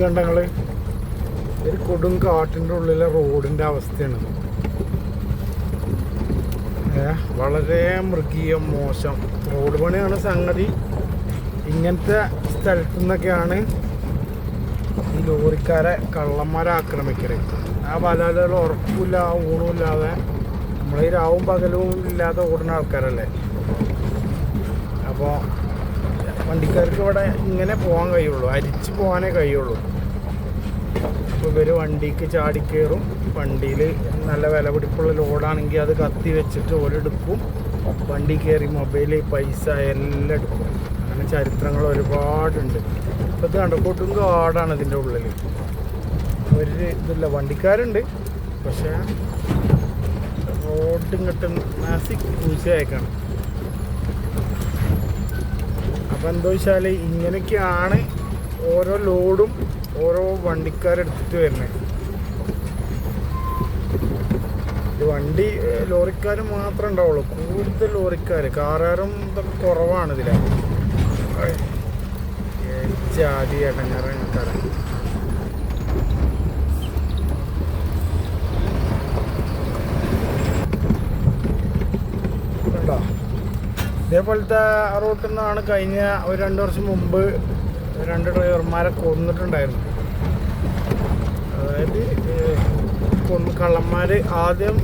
കണ്ടങ്ങൾ ഒരു കൊടും കാട്ടിന്റെ ഉള്ളിലെ റോഡിന്റെ അവസ്ഥയാണ്. വളരെ മൃഗീയം മോശം റോഡ് പണിയാണ് സംഗതി. ഇങ്ങനത്തെ സ്ഥലത്തു നിന്നൊക്കെയാണ് ഈ ലോറിക്കാരെ കള്ളന്മാരെ ആക്രമിക്കരുത് ആ പലാലുകൾ ഉറപ്പില്ല ഊണുമില്ലാതെ നമ്മളീ രാവും പകലും ഇല്ലാതെ ഓടുന്ന ആൾക്കാരല്ലേ? അപ്പോൾ വണ്ടിക്കാർക്ക് ഇവിടെ ഇങ്ങനെ പോകാൻ കഴിയുള്ളൂ. അരിച്ച് പോകാനേ കഴിയുള്ളൂ. ഇവർ വണ്ടിക്ക് ചാടിക്കയറും വണ്ടിയിൽ നല്ല വില പിടിപ്പുള്ള ലോഡാണെങ്കിൽ അത് കത്തി വെച്ചിട്ട് ഓരെടുക്കും. വണ്ടി കയറി മൊബൈൽ പൈസ എല്ലാം എടുക്കും. അങ്ങനെ ചരിത്രങ്ങൾ ഒരുപാടുണ്ട്. ഇപ്പോൾ ഇത് കണ്ടക്കോട്ടും കാടാണ് ഇതിന്റെ ഉള്ളിൽ ഒരു ഇതില്ല. വണ്ടിക്കാരുണ്ട്. പക്ഷേ റോഡ് ഇങ്ങോട്ട് നാസി പൂച്ചയായിക്കാണ് അപ്പം എന്താ വെച്ചാൽ ഇങ്ങനെയൊക്കെയാണ് ഓരോ ലോഡും ഓരോ വണ്ടിക്കാരെടുത്തിട്ട് വരുന്നത്. വണ്ടി ലോറിക്കാർ മാത്രമേ ഉണ്ടാവുള്ളൂ. കൂടുതൽ ലോറിക്കാർ കാറാരും ഇതൊക്കെ കുറവാണ് ഏ ജാതി ഇടങ്ങാറ കണ്ടോ? ഇതേപോലത്തെ റൂട്ടിൽ നിന്നാണ് കഴിഞ്ഞ ഒരു രണ്ട് വർഷം മുമ്പ് രണ്ട് ഡ്രൈവർമാരെ കൊന്നിട്ടുണ്ടായിരുന്നു അതായത് കൊന്ന് കള്ളന്മാർ ആദ്യം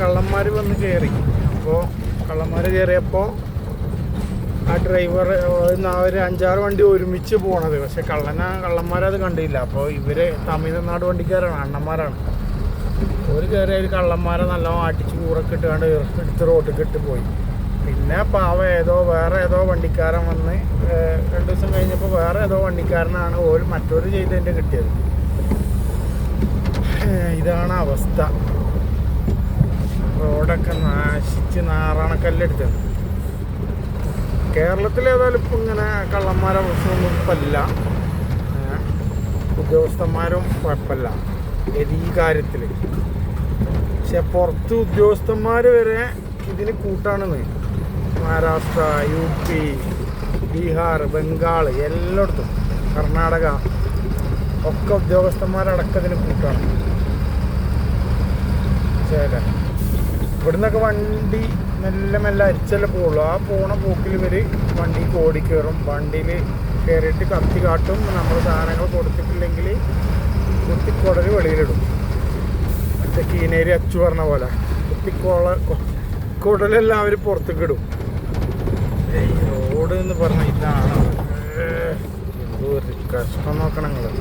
കള്ളന്മാർ വന്ന് കയറി അപ്പോൾ കള്ളന്മാർ കയറിയപ്പോൾ ആ ഡ്രൈവർ ഒരു അഞ്ചാറ് വണ്ടി ഒരുമിച്ച് പോണത്. പക്ഷെ കള്ളന കള്ളന്മാരത് കണ്ടില്ല. അപ്പോൾ ഇവർ തമിഴ്നാട് വണ്ടിക്കാരാണ് അണ്ണന്മാരാണ്. ഒരു കയറിയ ഒരു കള്ളന്മാരെ നല്ലോണം അടിച്ച് കൂറൊക്കെ ഇട്ടുകൊണ്ട് എടുത്ത് റോട്ടിൽ ഇട്ട് പോയി. പിന്നെ പാവ ഏതോ വേറെ ഏതോ വണ്ടിക്കാരൻ വന്ന് രണ്ട് ദിവസം കഴിഞ്ഞപ്പോൾ വേറെ ഏതോ വണ്ടിക്കാരനാണ് ഒരു മറ്റൊരു ചെയ്തതിന്റെ കിട്ടിയത്. ഇതാണ് അവസ്ഥ. റോഡൊക്കെ നാശിച്ച് നാറാണക്കല്ലെടുത്തത്. കേരളത്തിൽ ഏതായാലും ഇപ്പം ഇങ്ങനെ കള്ളന്മാരെ പ്രശ്നമൊന്നും ഇപ്പല്ല. ഉദ്യോഗസ്ഥന്മാരും കുഴപ്പമില്ല. ഈ കാര്യത്തിൽ പക്ഷെ പുറത്ത് ഉദ്യോഗസ്ഥന്മാർ വരെ ഇതിന് കൂട്ടാണെന്ന് മഹാരാഷ്ട്ര യു പി ബീഹാർ ബംഗാൾ എല്ലായിടത്തും കർണാടക ഒക്കെ ഉദ്യോഗസ്ഥന്മാരടക്കത്തിന് കൂട്ടാണ്. ചേര ഇവിടുന്നൊക്കെ വണ്ടി മെല്ലെ മെല്ലെ അരിച്ചല്ല പോവുള്ളൂ. ആ പോണ പോക്കിൽ ഇവർ വണ്ടിക്ക് ഓടിക്കയറും വണ്ടിയിൽ കയറിയിട്ട് കത്തി കാട്ടും. നമ്മൾ സാധനങ്ങൾ കൊടുത്തിട്ടില്ലെങ്കിൽ കുത്തിക്കുടൽ വെളിയിലിടും. മറ്റേ കീനേരി അച്ചു പറഞ്ഞ പോലെ. കുത്തിക്കോള കുടലെല്ലാം അവർ പുറത്തേക്ക് റോഡ് എന്ന് പറഞ്ഞ ഇതാണ്. കഷ്ടം നോക്കണം നിങ്ങൾ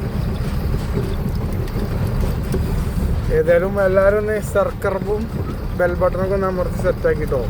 ഏതായാലും എല്ലാവരും ഒന്ന് സർക്കർബും ബെൽ ബട്ടണൊക്കെ ഒന്ന് അമർത്തി സെറ്റാക്കിട്ടോ